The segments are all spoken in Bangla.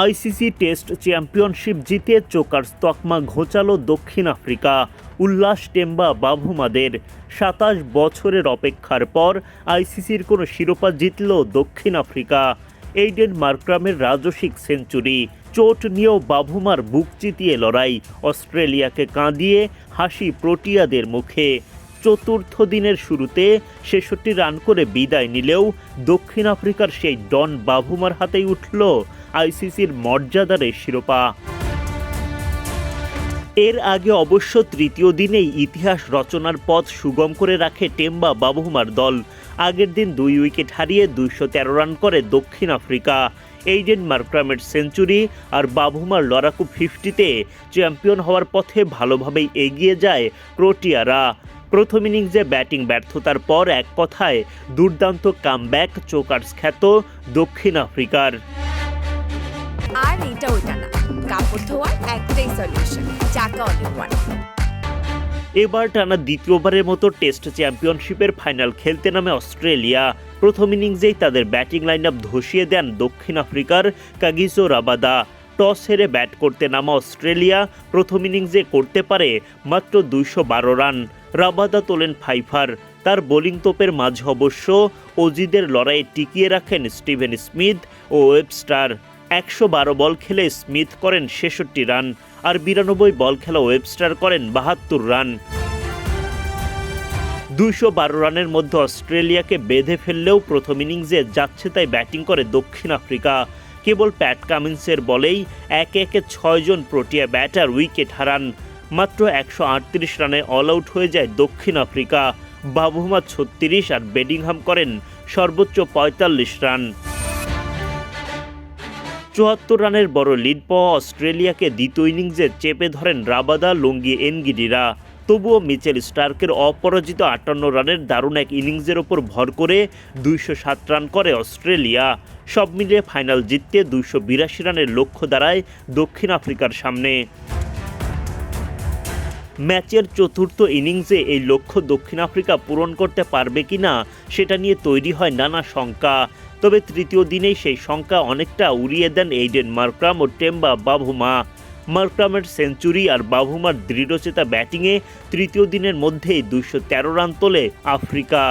আইসিসি টেস্ট চ্যাম্পিয়নশিপ জিতে চোকার তকমা ঘোচালো দক্ষিণ আফ্রিকা। উল্লাস টেম্বা বাভুমাদের সাতাশ বছরের অপেক্ষার পর আইসিসির কোনো শিরোপা জিতল দক্ষিণ আফ্রিকা। এইডেন মার্ক্রামের রাজসিক সেঞ্চুরি, চোট নিয়েও বাভুমার বুক চিতিয়ে লড়াই, অস্ট্রেলিয়াকে কাঁদিয়ে হাসি প্রোটিয়াদের মুখে। চতুর্থ দিনের শুরুতে ছেষট্টি রান করে বিদায় নিলেও দক্ষিণ আফ্রিকার সেই ডন বাভুমার হাতেই উঠল আইসিসির মর্যাদার শিরোপা। এর আগে অবশ্য তৃতীয় দিনেই ইতিহাস রচনার পথ সুগম করে রাখে টেম্বা বাবুমার দল। আগের দিন দুই উইকেট হারিয়ে দুইশো তেরো রান করে দক্ষিণ আফ্রিকা। এইডেন মার্ক্রামের সেঞ্চুরি আর বাবুমার লড়াকু ফিফটিতে চ্যাম্পিয়ন হওয়ার পথে ভালোভাবেই এগিয়ে যায় ক্রোটিয়ারা। প্রথম ইনিংসে ব্যাটিং ব্যর্থতার পর এক কথায় দুর্দান্ত কামব্যাক, চোকার্স খ্যাত দক্ষিণ আফ্রিকার। কাপড় ধোয়ার একটাই সলিউশন চাকা এবার টানা দ্বিতীয়বারের মতো টেস্ট চ্যাম্পিয়নশিপের ফাইনাল খেলতে নামে অস্ট্রেলিয়া। প্রথম ইনিংসেই তাদের ব্যাটিং লাইন আপ ধসিয়ে দেন দক্ষিণ আফ্রিকার কাগিজো রাবাদা। টস হেরে ব্যাট করতে নামা অস্ট্রেলিয়া, প্রথম ইনিংসে করতে পারে মাত্র দুইশো বারো রান। রাবাদা তোলেন ফাইফার। তার বোলিং তোপের মাঝে অবশ্য অজিদের লড়াইয়ে টিকিয়ে রাখেন স্টিভেন স্মিথ ও ওয়েবস্টার একশো বারো বল খেলে স্মিথ করেন ছেষট্টি রান আর বিরানব্বই বল খেলা ওয়েবস্টার করেন বাহাত্তর রান। দুইশো বারো রানের মধ্যে অস্ট্রেলিয়াকে বেঁধে ফেললেও প্রথম ইনিংসে যাচ্ছে তাই ব্যাটিং করে দক্ষিণ আফ্রিকা। কেবল প্যাট কামিন্সের বলেই একে একে ছয়জন প্রোটিয়া ব্যাটার উইকেট হারান। মাত্র একশো আটত্রিশ রানে অল আউট হয়ে যায় দক্ষিণ আফ্রিকা। বাবুমা ছত্রিশ আর বেডিংহাম করেন সর্বোচ্চ পঁয়তাল্লিশ রান। চুয়াত্তর রানের বড় লিড পাওয়া অস্ট্রেলিয়াকে দ্বিতীয় ইনিংসে চেপে ধরেন রাবাদা, লঙ্গি, এনগিডিরা। তবুও মিচেল স্টার্কের অপরাজিত আটান্ন রানের দারুণ এক ইনিংসের ওপর ভর করে দুইশো সাত রান করে অস্ট্রেলিয়া। সব মিলিয়ে ফাইনাল জিততে দুইশো বিরাশি রানের লক্ষ্য দাঁড়ায় দক্ষিণ আফ্রিকার সামনে। ম্যাচের চতুর্থ ইনিংসে এই লক্ষ্য দক্ষিণ আফ্রিকা পূরণ করতে পারবে কি না সেটা নিয়ে তৈরি হয় নানা শঙ্কা। তবে তৃতীয় দিনেই সেই শঙ্কা অনেকটা উড়িয়ে দেন এইডেন মার্ক্রাম ও টেম্বা বাভুমা মার্ক্রামের সেঞ্চুরি আর বাভুমার দৃঢ়চেতা ব্যাটিংয়ে তৃতীয় দিনের মধ্যেই দুইশো তেরো রান তোলে আফ্রিকা।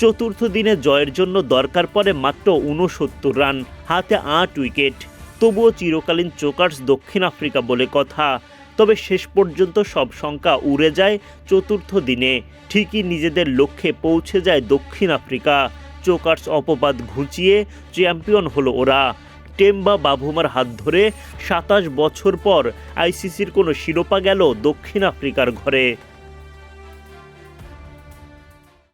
চতুর্থ দিনে জয়ের জন্য দরকার পড়ে মাত্র উনসত্তর রান, হাতে আট উইকেট। তবুও চিরকালীন চোকার্স দক্ষিণ আফ্রিকা বলে কথা। তবে শেষ পর্যন্ত সব সংখ্যা উড়ে যায় চতুর্থ দিনে। ঠিকই নিজেদের লক্ষ্যে পৌঁছে যায় দক্ষিণ আফ্রিকা। চোকার্স অপবাদ ঘুচিয়ে চ্যাম্পিয়ন হলো ওরা। টেম্বা বাভুমার হাত ধরে সাতাশ বছর পর আইসিসির কোনো শিরোপা গেল দক্ষিণ আফ্রিকার ঘরে।